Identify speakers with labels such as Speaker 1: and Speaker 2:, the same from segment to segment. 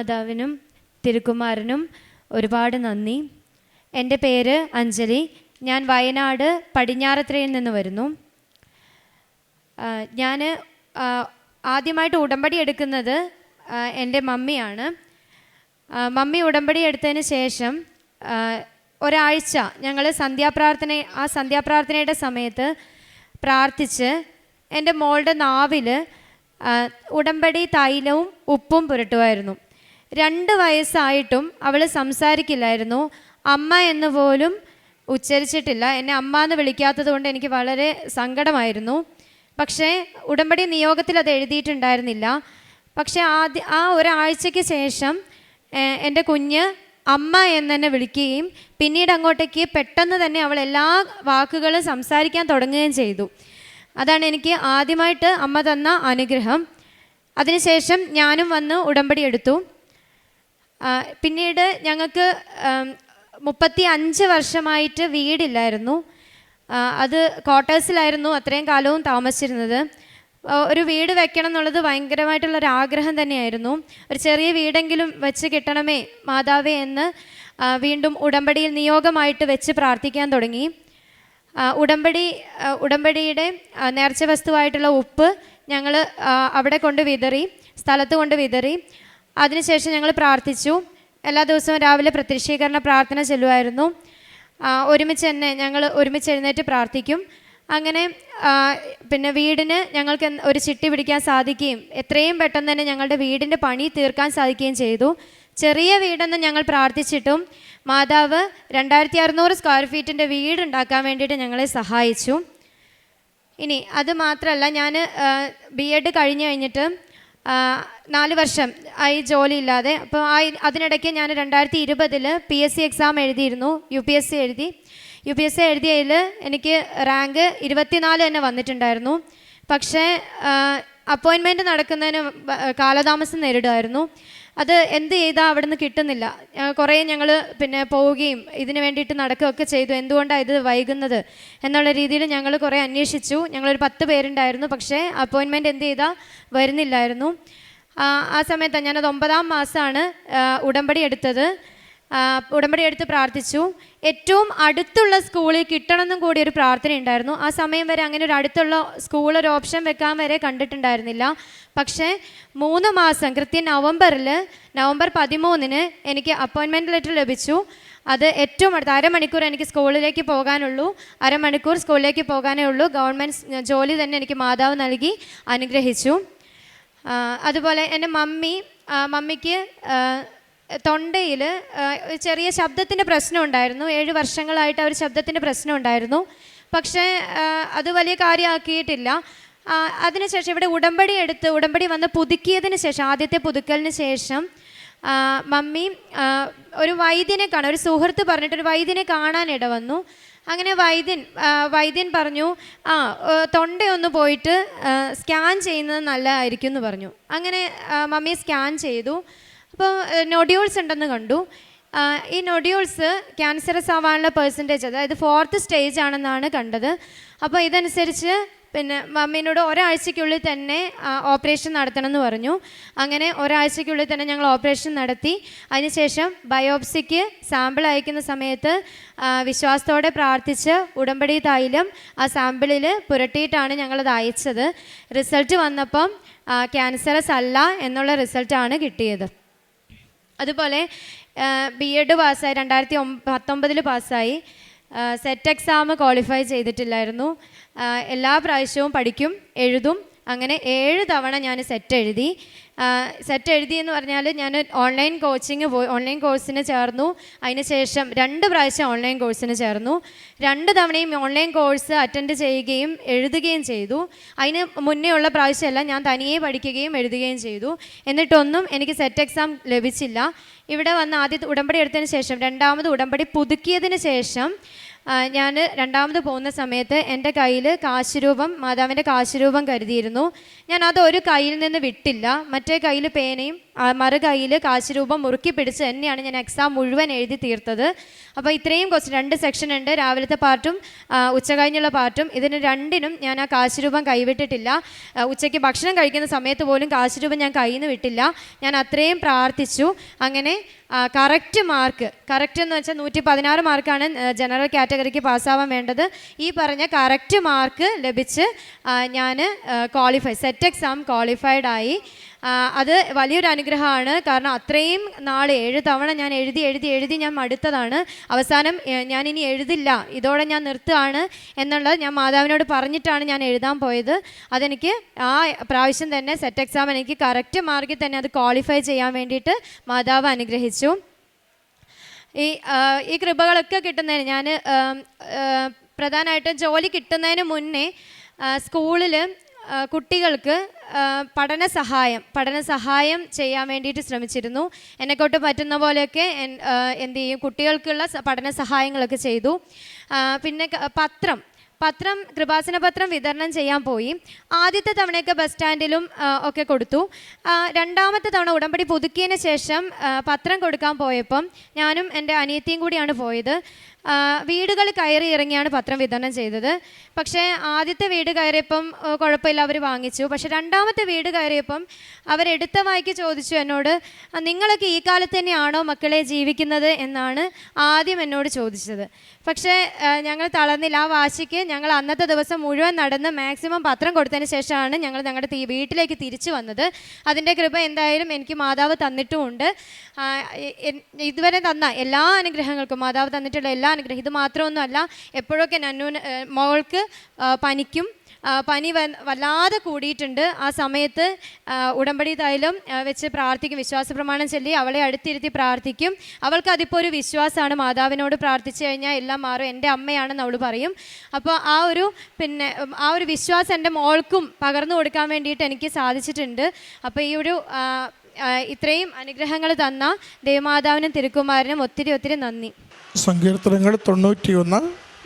Speaker 1: ദൈവമാതാവിനും തിരുക്കുമാരനും ഒരുപാട് നന്ദി. എന്റെ പേര് അഞ്ജലി. ഞാൻ വയനാട് പടിഞ്ഞാറത്രയിൽ നിന്ന് വരുന്നു. ഞാൻ ആദ്യമായിട്ട് ഉടമ്പടി എടുക്കുന്നത് എന്റെ മമ്മിയാണ്. മമ്മി ഉടമ്പടി എടുത്തതിന് ശേഷം ഒരാഴ്ച ഞങ്ങൾ സന്ധ്യാപ്രാർത്ഥന ആ സന്ധ്യാപ്രാർത്ഥനയുടെ സമയത്ത് പ്രാർത്ഥിച്ച് എന്റെ മോളുടെ നാവിൽ ഉടമ്പടി തൈലവും ഉപ്പും പുരട്ടുമായിരുന്നു. രണ്ട് വയസ്സായിട്ടും അവൾ സംസാരിക്കില്ലായിരുന്നു. അമ്മ എന്ന് പോലും ഉച്ചരിച്ചിട്ടില്ല. എന്നെ അമ്മ എന്ന് വിളിക്കാത്തത് കൊണ്ട് എനിക്ക് വളരെ സങ്കടമായിരുന്നു. പക്ഷേ ഉടമ്പടി നിയോഗത്തിൽ അത് എഴുതിയിട്ടുണ്ടായിരുന്നില്ല. പക്ഷേ ആദ്യ ആ ഒരാഴ്ചയ്ക്ക് ശേഷം എന്റെ കുഞ്ഞ് അമ്മ എന്ന് തന്നെ വിളിക്കുകയും പിന്നീട് അങ്ങോട്ടേക്ക് പെട്ടെന്ന് തന്നെ അവൾ എല്ലാ വാക്കുകളും സംസാരിക്കാൻ തുടങ്ങുകയും ചെയ്തു. അതാണ് എനിക്ക് ആദ്യമായിട്ട് അമ്മ തന്ന അനുഗ്രഹം. അതിനുശേഷം ഞാനും വന്ന് ഉടമ്പടി എടുത്തു. പിന്നീട് ഞങ്ങൾക്ക് മുപ്പത്തി അഞ്ച് വർഷമായിട്ട് വീടില്ലായിരുന്നു. അത് ക്വാർട്ടേഴ്സിലായിരുന്നു അത്രയും കാലവും താമസിച്ചിരുന്നത്. ഒരു വീട് വെക്കണം എന്നുള്ളത് ഭയങ്കരമായിട്ടുള്ള ഒരു ആഗ്രഹം തന്നെയായിരുന്നു. ഒരു ചെറിയ വീടെങ്കിലും വെച്ച് കിട്ടണമേ മാതാവേ എന്ന് വീണ്ടും ഉടമ്പടിയിൽ നിയോഗമായിട്ട് വെച്ച് പ്രാർത്ഥിക്കാൻ തുടങ്ങി. ഉടമ്പടി ഉടമ്പടിയുടെ നേർച്ച വസ്തുവായിട്ടുള്ള ഉപ്പ് ഞങ്ങൾ അവിടെ കൊണ്ട് വിതറി സ്ഥലത്ത് കൊണ്ട് വിതറി. അതിനുശേഷം ഞങ്ങൾ പ്രാർത്ഥിച്ചു. എല്ലാ ദിവസവും രാവിലെ പ്രത്യക്ഷീകരണ പ്രാർത്ഥന ചെല്ലുമായിരുന്നു. ഒരുമിച്ച് തന്നെ ഞങ്ങൾ ഒരുമിച്ച് എഴുന്നേറ്റ് പ്രാർത്ഥിക്കും. അങ്ങനെ പിന്നെ വീടിന് ഞങ്ങൾക്ക് ഒരു ചിട്ടി പിടിക്കാൻ സാധിക്കുകയും എത്രയും പെട്ടെന്ന് തന്നെ ഞങ്ങളുടെ വീടിന്റെ പണി തീർക്കാൻ സാധിക്കുകയും ചെയ്തു. ചെറിയ വീടെന്ന് ഞങ്ങൾ പ്രാർത്ഥിച്ചിട്ടും മാതാവ് രണ്ടായിരത്തി അറുന്നൂറ് സ്ക്വയർ ഫീറ്റിന്റെ വീട് ഉണ്ടാക്കാൻ വേണ്ടിയിട്ട് ഞങ്ങളെ സഹായിച്ചു. ഇനി അത് മാത്രമല്ല ഞാൻ ബി എഡ് കഴിഞ്ഞ് കഴിഞ്ഞിട്ട് നാല് വർഷം ആയി ജോലിയില്ലാതെ. അപ്പോൾ ആ അതിനിടയ്ക്ക് ഞാൻ രണ്ടായിരത്തി ഇരുപതിൽ പി എസ് സി എക്സാം എഴുതിയിരുന്നു യു പി എസ് സി എഴുതി. യു പി എസ് സി എഴുതിയതിൽ എനിക്ക് റാങ്ക് ഇരുപത്തിനാല് തന്നെ വന്നിട്ടുണ്ടായിരുന്നു. പക്ഷേ അപ്പോയിൻമെന്റ് നടക്കുന്നതിന് കാലതാമസം നേരിടുമായിരുന്നു. അത് എന്ത് ചെയ്താൽ അവിടെ നിന്ന് കിട്ടുന്നില്ല കുറേ ഞങ്ങൾ പിന്നെ പോവുകയും ഇതിന് വേണ്ടിയിട്ട് നടക്കുകയൊക്കെ ചെയ്തു. എന്തുകൊണ്ടാണ് ഇത് വൈകുന്നത് എന്നുള്ള രീതിയിൽ ഞങ്ങൾ കുറേ അന്വേഷിച്ചു. ഞങ്ങളൊരു പത്ത് പേരുണ്ടായിരുന്നു. പക്ഷേ അപ്പോയിൻമെന്റ് എന്ത് ചെയ്താൽ വരുന്നില്ലായിരുന്നു. ആ, സമയത്താണ് സമയത്ത് ഞാനത് ഒമ്പതാം മാസമാണ് ഉടമ്പടി എടുത്തത്. ഉടമ്പടി എടുത്ത് പ്രാർത്ഥിച്ചു. ഏറ്റവും അടുത്തുള്ള സ്കൂളിൽ കിട്ടണമെന്നും കൂടി ഒരു പ്രാർത്ഥന ഉണ്ടായിരുന്നു. ആ സമയം വരെ അങ്ങനെ ഒരു അടുത്തുള്ള സ്കൂൾ ഒരു ഓപ്ഷൻ വെക്കാൻ വരെ കണ്ടിട്ടുണ്ടായിരുന്നില്ല. പക്ഷേ മൂന്ന് മാസം കൃത്യം നവംബറിൽ നവംബർ പതിമൂന്നിന് എനിക്ക് അപ്പോയിൻമെന്റ് ലെറ്റർ ലഭിച്ചു. അത് ഏറ്റവും അടുത്ത് അരമണിക്കൂർ എനിക്ക് സ്കൂളിലേക്ക് പോകാനുള്ളൂ. അരമണിക്കൂർ സ്കൂളിലേക്ക് പോകാനേ ഉള്ളൂ. ഗവൺമെന്റ് ജോലി തന്നെ എനിക്ക് മാതാവ് നൽകി അനുഗ്രഹിച്ചു. അതുപോലെ എന്റെ മമ്മി മമ്മിക്ക് തൊണ്ടയിൽ ചെറിയ ശബ്ദത്തിന്റെ പ്രശ്നം ഉണ്ടായിരുന്നു. ഏഴ് വർഷങ്ങളായിട്ട് ആ ഒരു ശബ്ദത്തിന്റെ പ്രശ്നം ഉണ്ടായിരുന്നു. പക്ഷേ അത് വലിയ കാര്യമാക്കിയിട്ടില്ല. അതിനുശേഷം ഇവിടെ ഉടമ്പടി എടുത്ത് ഉടമ്പടി വന്ന് പുതുക്കിയതിന് ശേഷം ആദ്യത്തെ പുതുക്കലിന് ശേഷം മമ്മി ഒരു വൈദ്യനെ കാണാൻ ഒരു സുഹൃത്ത് പറഞ്ഞിട്ട് ഒരു വൈദ്യനെ കാണാനിട വന്നു. അങ്ങനെ വൈദ്യൻ വൈദ്യൻ പറഞ്ഞു ആ തൊണ്ടയൊന്ന് പോയിട്ട് സ്കാൻ ചെയ്യുന്നത് നല്ലതായിരിക്കും എന്ന് പറഞ്ഞു. അങ്ങനെ മമ്മി സ്കാൻ ചെയ്തു. അപ്പോൾ നൊഡ്യൂൾസ് ഉണ്ടെന്ന് കണ്ടു. ഈ നൊഡ്യൂൾസ് ക്യാൻസറസ് ആവാനുള്ള പെർസെന്റേജ് അതായത് ഫോർത്ത് സ്റ്റേജ് ആണെന്നാണ് കണ്ടത്. അപ്പോൾ ഇതനുസരിച്ച് പിന്നെ മമ്മീനോട് ഒരാഴ്ചയ്ക്കുള്ളിൽ തന്നെ ഓപ്പറേഷൻ നടത്തണം എന്ന് പറഞ്ഞു. അങ്ങനെ ഒരാഴ്ചയ്ക്കുള്ളിൽ തന്നെ ഞങ്ങൾ ഓപ്പറേഷൻ നടത്തി. അതിനുശേഷം ബയോപ്സിക്ക് സാമ്പിൾ അയക്കുന്ന സമയത്ത് വിശ്വാസത്തോടെ പ്രാർത്ഥിച്ച് ഉടമ്പടി തൈലം ആ സാമ്പിളിൽ പുരട്ടിയിട്ടാണ് ഞങ്ങളത് അയച്ചത്. റിസൾട്ട് വന്നപ്പം ക്യാൻസറസ് അല്ല എന്നുള്ള റിസൾട്ടാണ് കിട്ടിയത്. അതുപോലെ ബി എഡ് പാസ്സായി രണ്ടായിരത്തി ഒ പത്തൊമ്പതിൽ പാസ്സായി സെറ്റ് എക്സാം ക്വാളിഫൈ ചെയ്തിട്ടില്ലായിരുന്നു. എല്ലാ പ്രാവശ്യവും പഠിക്കും എഴുതും. അങ്ങനെ ഏഴ് തവണ ഞാൻ സെറ്റ് എഴുതി. സെറ്റ് എഴുതി എന്ന് പറഞ്ഞാൽ ഞാൻ ഓൺലൈൻ കോച്ചിങ് പോയി ഓൺലൈൻ കോഴ്സിന് ചേർന്നു. അതിനുശേഷം രണ്ട് പ്രാവശ്യം ഓൺലൈൻ കോഴ്സിന് ചേർന്നു. രണ്ട് തവണയും ഓൺലൈൻ കോഴ്സ് അറ്റൻഡ് ചെയ്യുകയും എഴുതുകയും ചെയ്തു. അതിന് മുന്നേ ഉള്ള പ്രാവശ്യമല്ല ഞാൻ തനിയെ പഠിക്കുകയും എഴുതുകയും ചെയ്തു. എന്നിട്ടൊന്നും എനിക്ക് സെറ്റ് എക്സാം ലഭിച്ചില്ല. ഇവിടെ വന്ന് ആദ്യത്തെ ഉടമ്പടി എടുത്തതിന് ശേഷം രണ്ടാമത് ഉടമ്പടി പുതുക്കിയതിന് ശേഷം ഞാൻ രണ്ടാമത് പോകുന്ന സമയത്ത് എന്റെ കയ്യിൽ കാശുരൂപം മാതാവിന്റെ കാശുരൂപം കരുതിയിരുന്നു. ഞാൻ അത് ഒരു കയ്യിൽ നിന്ന് വിട്ടില്ല. മറ്റേ കയ്യിൽ പേനയും മറുകൈയിൽ കാശ് രൂപം മുറുക്കി പിടിച്ച് തന്നെയാണ് ഞാൻ എക്സാം മുഴുവൻ എഴുതി തീർത്തത്. അപ്പോൾ ഇത്രയും ക്വസ്റ്റ്യൻ രണ്ട് സെക്ഷൻ ഉണ്ട്. രാവിലത്തെ പാർട്ടും ഉച്ച കഴിഞ്ഞുള്ള പാർട്ടും ഇതിന് രണ്ടിനും ഞാൻ ആ കാശ് രൂപം കൈവിട്ടിട്ടില്ല ഉച്ചയ്ക്ക് ഭക്ഷണം കഴിക്കുന്ന സമയത്ത് പോലും കാശ്രൂപം ഞാൻ കയ്യിൽ നിന്ന് വിട്ടില്ല. ഞാൻ അത്രയും പ്രാർത്ഥിച്ചു. അങ്ങനെ കറക്റ്റ് മാർക്ക് കറക്റ്റ് എന്ന് വെച്ചാൽ നൂറ്റി പതിനാറ് മാർക്കാണ് ജനറൽ കാറ്റഗറിക്ക് പാസ്സാവാൻ വേണ്ടത്. ഈ പറഞ്ഞ കറക്റ്റ് മാർക്ക് ലഭിച്ച് ഞാൻ ക്വാളിഫൈ സെറ്റ് എക്സാം ക്വാളിഫൈഡ് ആയി. അത് വലിയൊരു അനുഗ്രഹമാണ്. കാരണം അത്രയും നാൾ ഏഴ് തവണ ഞാൻ എഴുതി എഴുതി എഴുതി ഞാൻ മടുത്തതാണ്. അവസാനം ഞാൻ ഇനി എഴുതില്ല. ഇതോടെ ഞാൻ നിർത്തുകയാണ് എന്നുള്ളത് ഞാൻ മാതാവിനോട് പറഞ്ഞിട്ടാണ് ഞാൻ എഴുതാൻ പോയത്. അതെനിക്ക് ആ പ്രാവശ്യം തന്നെ സെറ്റ് എക്സാം എനിക്ക് കറക്റ്റ് മാർക്കിൽ തന്നെ അത് ക്വാളിഫൈ ചെയ്യാൻ വേണ്ടിയിട്ട് മാതാവ് അനുഗ്രഹിച്ചു. ഈ ഈ കൃപകളൊക്കെ കിട്ടുന്നതിന് ഞാൻ പ്രധാനമായിട്ടും ജോലി കിട്ടുന്നതിന് മുന്നേ സ്കൂളിൽ കുട്ടികൾക്ക് പഠന സഹായം പഠന സഹായം ചെയ്യാൻ വേണ്ടിയിട്ട് ശ്രമിച്ചിരുന്നു. എന്നെക്കൊണ്ട് പറ്റുന്ന പോലെയൊക്കെ എന്ത് ചെയ്യും? കുട്ടികൾക്കുള്ള പഠന സഹായങ്ങളൊക്കെ ചെയ്തു. പിന്നെ പത്രം. പത്രം കൃപാസന പത്രം വിതരണം ചെയ്യാൻ പോയി. ആദ്യത്തെ തവണയൊക്കെ ബസ് സ്റ്റാൻഡിലും ഒക്കെ കൊടുത്തു. രണ്ടാമത്തെ തവണ ഉടമ്പടി പുതുക്കിയതിന് ശേഷം പത്രം കൊടുക്കാൻ പോയപ്പം ഞാനും എന്റെ അനിയത്തിയും കൂടിയാണ് പോയത്. വീടുകൾ കയറി ഇറങ്ങിയാണ് പത്രം വിതരണം ചെയ്തത്. പക്ഷേ ആദ്യത്തെ വീട് കയറിയപ്പം കുഴപ്പമില്ല അവർ വാങ്ങിച്ചു. പക്ഷെ രണ്ടാമത്തെ വീട് കയറിയപ്പം അവരെടുത്ത വായിക്ക് ചോദിച്ചു എന്നോട് നിങ്ങളൊക്കെ ഈ കാലത്ത് തന്നെയാണോ മക്കളെ ജീവിക്കുന്നത്? എന്നാണ് ആദ്യം എന്നോട് ചോദിച്ചത്. പക്ഷേ ഞങ്ങൾ തളർന്നില്ല. ആ വാശിക്ക് ഞങ്ങൾ അന്നത്തെ ദിവസം മുഴുവൻ നടന്ന് മാക്സിമം പത്രം കൊടുത്തതിന് ശേഷമാണ് ഞങ്ങൾ ഞങ്ങളുടെ വീട്ടിലേക്ക് തിരിച്ചു വന്നത്. അതിന്റെ കൃപ എന്തായാലും എനിക്ക് മാതാവ് തന്നിട്ടുമുണ്ട്. ഇതുവരെ തന്ന എല്ലാ അനുഗ്രഹങ്ങൾക്കും മാതാവ് തന്നിട്ടുള്ള എല്ലാ അനുഗ്രഹം. ഇത് മാത്രമൊന്നുമല്ല എപ്പോഴൊക്കെ നന്നൂന് മോൾക്ക് പനിക്കും പനി വല്ലാതെ കൂടിയിട്ടുണ്ട് ആ സമയത്ത് ഉടമ്പടി തൈലം വെച്ച് പ്രാർത്ഥിക്കും വിശ്വാസ പ്രമാണം ചൊല്ലി അവളെ അടുത്തിരുത്തി പ്രാർത്ഥിക്കും. അവൾക്ക് അതിപ്പോൾ ഒരു വിശ്വാസമാണ് മാതാവിനോട് പ്രാർത്ഥിച്ചു കഴിഞ്ഞാൽ എല്ലാം മാറും എന്റെ അമ്മയാണെന്ന് അവൾ പറയും. അപ്പോൾ ആ ഒരു പിന്നെ ആ ഒരു വിശ്വാസം എന്റെ മോൾക്കും പകർന്നു കൊടുക്കാൻ വേണ്ടിയിട്ട് എനിക്ക് സാധിച്ചിട്ടുണ്ട്. അപ്പോൾ ഈ ഒരു ഇത്രയും അനുഗ്രഹങ്ങൾ തന്ന ദേവമാതാവിനും തിരുക്കുമാരനും ഒത്തിരി ഒത്തിരി നന്ദി.
Speaker 2: സങ്കീർത്തനങ്ങൾ തൊണ്ണൂറ്റിയൊന്ന്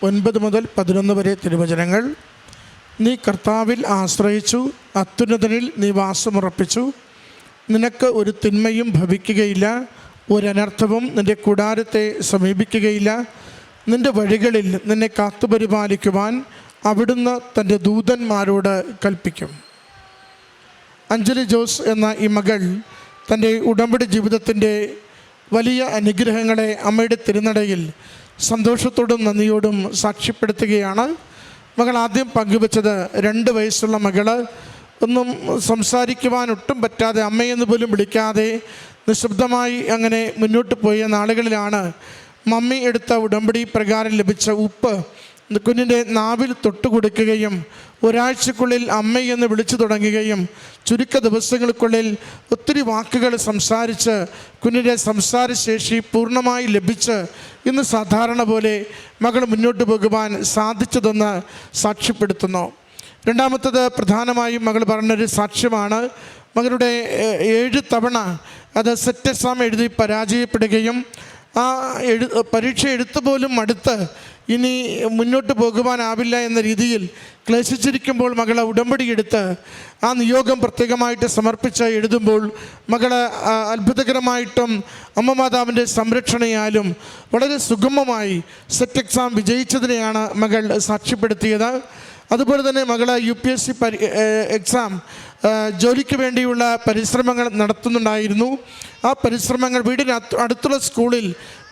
Speaker 2: ഒൻപത് മുതൽ പതിനൊന്ന് വരെ തിരുവചനങ്ങൾ. നീ കർത്താവിൽ ആശ്രയിച്ചു അത്യുന്നതനിൽ നീ വാസമുറപ്പിച്ചു നിനക്ക് ഒരു തിന്മയും ഭവിക്കുകയില്ല ഒരനർത്ഥവും നിന്റെ കൂടാരത്തെ സമീപിക്കുകയില്ല. നിന്റെ വഴികളിൽ നിന്നെ കാത്തുപരിപാലിക്കുവാൻ അവിടുന്ന് തന്റെ ദൂതന്മാരോട് കൽപ്പിക്കും. അഞ്ജലി ജോസ് എന്ന ഈ മകൾ തന്റെ ഉടമ്പടി ജീവിതത്തിന്റെ വലിയ അനുഗ്രഹങ്ങളെ അമ്മയുടെ തിരുനടയിൽ സന്തോഷത്തോടും നന്ദിയോടും സാക്ഷ്യപ്പെടുത്തുകയാണ്. മകൾ ആദ്യം പങ്കുവച്ചത് രണ്ട് വയസ്സുള്ള മകൾ. ഒന്നും സംസാരിക്കുവാൻ ഒട്ടും പറ്റാതെ അമ്മയെന്ന് പോലും വിളിക്കാതെ നിശബ്ദമായി അങ്ങനെ മുന്നോട്ട് പോയ നാളുകളിലാണ് മമ്മി എടുത്ത ഉടമ്പടി പ്രകാരം ലഭിച്ച ഉപ്പ് കുഞ്ഞിന്റെ നാവിൽ തൊട്ടുകൊടുക്കുകയും ഒരാഴ്ചക്കുള്ളിൽ അമ്മയെന്ന് വിളിച്ചു തുടങ്ങുകയും ചുരുക്ക ദിവസങ്ങൾക്കുള്ളിൽ ഒത്തിരി വാക്കുകൾ സംസാരിച്ച് കുഞ്ഞിന്റെ സംസാരശേഷി പൂർണമായി ലഭിച്ച് ഇന്ന് സാധാരണ പോലെ മകൾ മുന്നോട്ട് പോകുവാൻ സാധിച്ചതെന്ന് സാക്ഷ്യപ്പെടുത്തുന്നു. രണ്ടാമത്തത് പ്രധാനമായും മകൾ പറഞ്ഞൊരു സാക്ഷ്യമാണ്. മകളുടെ ഏഴ് തവണ അത് സെറ്റ് എക്സാം എഴുതി പരാജയപ്പെടുകയും ആ എഴു പരീക്ഷ എഴുത്ത് അടുത്ത് ഇനി മുന്നോട്ട് പോകുവാനാവില്ല എന്ന രീതിയിൽ ക്ലേശിച്ചിരിക്കുമ്പോൾ മകളെ ഉടമ്പടി എടുത്ത് ആ നിയോഗം പ്രത്യേകമായിട്ട് സമർപ്പിച്ച് എഴുതുമ്പോൾ മകളെ അത്ഭുതകരമായിട്ടും അമ്മ മാതാവിന്റെ സംരക്ഷണയാലും വളരെ സുഗമമായി സെറ്റ് എക്സാം വിജയിച്ചതിനെയാണ് മകൾ സാക്ഷ്യപ്പെടുത്തിയത്. അതുപോലെ തന്നെ മകൾ യു പി എസ് സി പരി എക്സാം ജോലിക്ക് വേണ്ടിയുള്ള പരിശ്രമങ്ങൾ നടത്തുന്നുണ്ടായിരുന്നു. ആ പരിശ്രമങ്ങൾ വീടിന് അടുത്തുള്ള സ്കൂളിൽ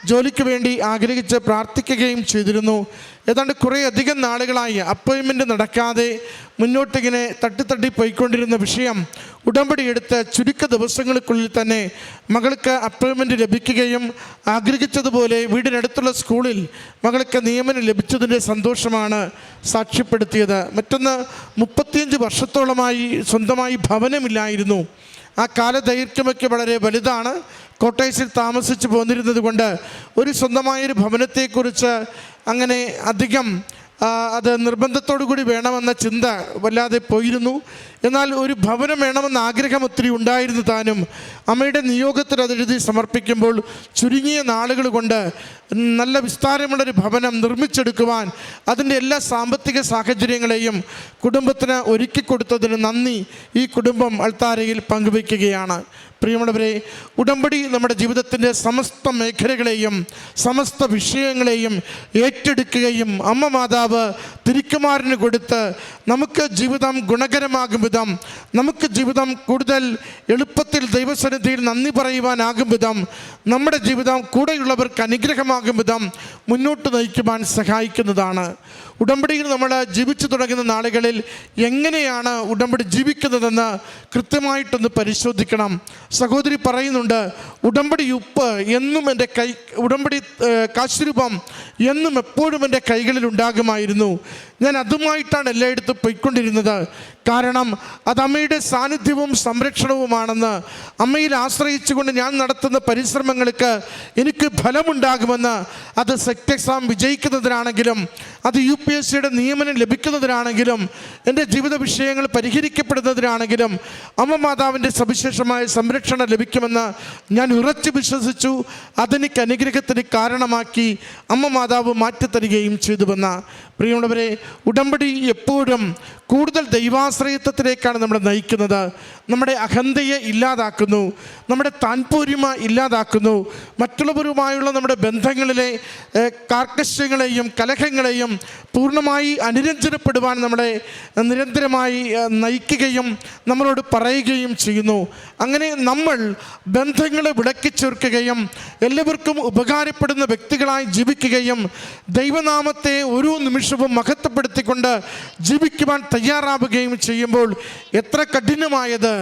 Speaker 2: ജോലിക്ക് വേണ്ടി ആഗ്രഹിച്ച് പ്രാർത്ഥിക്കുകയും ചെയ്തിരുന്നു. ഏതാണ്ട് കുറേ അധികം നാളുകളായി അപ്പോയിൻമെന്റ് നടക്കാതെ മുന്നോട്ടിങ്ങനെ തട്ടിത്തട്ടി പോയിക്കൊണ്ടിരുന്ന വിഷയം ഉടമ്പടി എടുത്ത് ചുരുക്ക ദിവസങ്ങൾക്കുള്ളിൽ തന്നെ മകൾക്ക് അപ്പോയിൻമെന്റ് ലഭിക്കുകയും ആഗ്രഹിച്ചതുപോലെ വീടിനടുത്തുള്ള സ്കൂളിൽ മകൾക്ക് നിയമനം ലഭിച്ചതിന്റെ സന്തോഷമാണ് സാക്ഷ്യപ്പെടുത്തിയത്. മറ്റൊന്ന് മുപ്പത്തിയഞ്ച് വർഷത്തോളമായി സ്വന്തമായി ഭവനമില്ലായിരുന്നു. ആ കാലദൈർഘ്യമൊക്കെ വളരെ വലുതാണ്. കോട്ടേഴ്സിൽ താമസിച്ച് പോന്നിരുന്നത് കൊണ്ട് ഒരു സ്വന്തമായൊരു ഭവനത്തെക്കുറിച്ച് അങ്ങനെ അധികം അത് നിർബന്ധത്തോടു കൂടി വേണമെന്ന ചിന്ത വല്ലാതെ പോയിരുന്നു. എന്നാൽ ഒരു ഭവനം വേണമെന്ന ആഗ്രഹം ഒത്തിരി ഉണ്ടായിരുന്നു താനും. അമ്മയുടെ നിയോഗത്തിൽ അതെഴുതി സമർപ്പിക്കുമ്പോൾ ചുരുങ്ങിയ നാളുകൾ കൊണ്ട് നല്ല വിസ്താരമുള്ളൊരു ഭവനം നിർമ്മിച്ചെടുക്കുവാൻ അതിന്റെ എല്ലാ സാമ്പത്തിക സാഹചര്യങ്ങളെയും കുടുംബത്തിന് ഒരുക്കി കൊടുത്തതിന് നന്ദി ഈ കുടുംബം അൾത്താരയിൽ പങ്കുവയ്ക്കുകയാണ്. പ്രിയമുള്ളവരെ ഉടമ്പടി നമ്മുടെ ജീവിതത്തിന്റെ സമസ്ത മേഖലകളെയും സമസ്ത വിഷയങ്ങളെയും ഏറ്റെടുക്കുകയും അമ്മ മാതാവ് തിരിക്കുമാറിന് കൊടുത്ത് നമുക്ക് ജീവിതം ഗുണകരമാകും വിധം നമുക്ക് ജീവിതം കൂടുതൽ എളുപ്പത്തിൽ ദൈവസന്നിധിയിൽ നന്ദി പറയുവാനാകും വിധം നമ്മുടെ ജീവിതം കൂടെയുള്ളവർക്ക് അനുഗ്രഹമാകും വിധം മുന്നോട്ട് നയിക്കുവാൻ സഹായിക്കുന്നതാണ്. ഉടമ്പടിയിൽ നമ്മൾ ജീവിച്ചു തുടങ്ങുന്ന നാളുകളിൽ എങ്ങനെയാണ് ഉടമ്പടി ജീവിക്കുന്നതെന്ന് കൃത്യമായിട്ടൊന്ന് പരിശോധിക്കണം. സഹോദരി പറയുന്നുണ്ട് ഉടമ്പടി ഉപ്പ് എന്നും എന്റെ കൈ ഉടമ്പടി കാശുരൂപം എന്നും എപ്പോഴും എന്റെ കൈകളിൽ ഉണ്ടാകുമായിരുന്നു. ഞാൻ അതുമായിട്ടാണ് എല്ലായിടത്തും പോയിക്കൊണ്ടിരുന്നത്. കാരണം അത് അമ്മയുടെ സാന്നിധ്യവും സംരക്ഷണവുമാണെന്ന് അമ്മയിൽ ആശ്രയിച്ചുകൊണ്ട് ഞാൻ നടത്തുന്ന പരിശ്രമങ്ങൾക്ക് എനിക്ക് ഫലമുണ്ടാകുമെന്ന് അത് സെക്ട് എക്സാം വിജയിക്കുന്നതിനാണെങ്കിലും അത് യു പി എസ് സിയുടെ നിയമനം ലഭിക്കുന്നതിനാണെങ്കിലും എന്റെ ജീവിത വിഷയങ്ങൾ പരിഹരിക്കപ്പെടുന്നതിനാണെങ്കിലും അമ്മ മാതാവിന്റെ സവിശേഷമായ സംരക്ഷണം ലഭിക്കുമെന്ന് ഞാൻ ഉറച്ചു വിശ്വസിച്ചു. അതെനിക്ക് അനുഗ്രഹത്തിന് കാരണമാക്കി അമ്മ മാതാവ് മാറ്റിത്തരികയും ചെയ്തുവെന്ന. പ്രിയമുള്ളവരെ ഉടമ്പടി എപ്പോഴും കൂടുതൽ ദൈവാശ്രയത്വത്തിലേക്കാണ് നമ്മളെ നയിക്കുന്നത്. നമ്മുടെ അഹന്തയെ ഇല്ലാതാക്കുന്നു നമ്മുടെ താൻപൂരിമ ഇല്ലാതാക്കുന്നു മറ്റുള്ളവരുമായുള്ള നമ്മുടെ ബന്ധങ്ങളിലെ കാർക്കശ്യങ്ങളെയും കലഹങ്ങളെയും പൂർണമായി അനുരഞ്ജനപ്പെടുവാൻ നമ്മളെ നിരന്തരമായി നയിക്കുകയും നമ്മളോട് പറയുകയും ചെയ്യുന്നു. അങ്ങനെ നമ്മൾ ബന്ധങ്ങളെ വിളക്കി ചേർക്കുകയും എല്ലാവർക്കും ഉപകാരപ്പെടുന്ന വ്യക്തികളായി ജീവിക്കുകയും ദൈവനാമത്തെ ഓരോ നിമിഷവും മഹത്വപ്പെടുത്തിക്കൊണ്ട് ജീവിക്കുവാൻ തയ്യാറാവുകയും ചെയ്യുമ്പോൾ എത്ര കഠിനമായത്.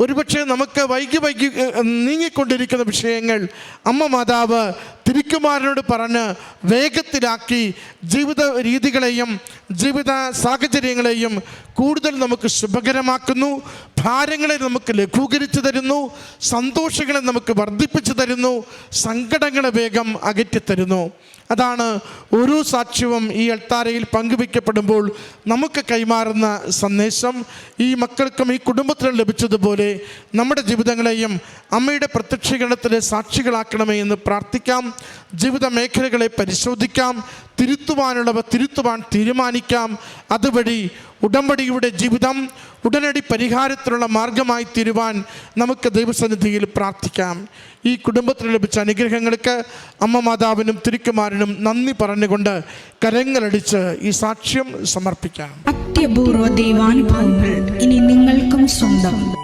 Speaker 2: ഒരുപക്ഷെ നമുക്ക് വൈകി വൈകി നീങ്ങിക്കൊണ്ടിരിക്കുന്ന വിഷയങ്ങൾ അമ്മ മാതാവ് തിരുക്കുമാരനോട് പറഞ്ഞ് വേഗത്തിലാക്കി ജീവിത രീതികളെയും ജീവിത സാഹചര്യങ്ങളെയും കൂടുതൽ നമുക്ക് ശുഭകരമാക്കുന്നു. ഭാരങ്ങളെ നമുക്ക് ലഘൂകരിച്ചു തരുന്നു. സന്തോഷങ്ങളെ നമുക്ക് വർദ്ധിപ്പിച്ചു തരുന്നു. സങ്കടങ്ങളെ വേഗം അകറ്റിത്തരുന്നു. അതാണ് ഓരോ സാക്ഷ്യവും ഈ അൾത്താരയിൽ പങ്കുവയ്ക്കപ്പെടുമ്പോൾ നമുക്ക് കൈമാറുന്ന സന്ദേശം. ഈ മക്കൾക്കും ഈ കുടുംബത്തിനും ലഭിച്ചതുപോലെ നമ്മുടെ ജീവിതങ്ങളെയും അമ്മയുടെ പ്രത്യക്ഷീകരണത്തിലെ സാക്ഷികളാക്കണമേ എന്ന് പ്രാർത്ഥിക്കാം. ജീവിത മേഖലകളെ പരിശോധിക്കാം. തിരുത്തുവാനുള്ളവ തിരുത്തുവാൻ തീരുമാനിക്കാം. അതുവഴി ഉടമ്പടിയുടെ ജീവിതം ഉടനടി പരിഹാരത്തിനുള്ള മാർഗമായി തീരുവാൻ നമുക്ക് ദൈവസന്നിധിയിൽ പ്രാർത്ഥിക്കാം. ഈ കുടുംബത്തിന് ലഭിച്ച അനുഗ്രഹങ്ങൾക്ക് അമ്മ മാതാവിനും തിരുക്കുമാരനും നന്ദി പറഞ്ഞുകൊണ്ട് കരങ്ങളടിച്ച് ഈ സാക്ഷ്യം സമർപ്പിക്കാം.
Speaker 3: അത്യപൂർവ ദൈവാനുഭവങ്ങൾ ഇനി നിങ്ങൾക്കും സ്വന്തം.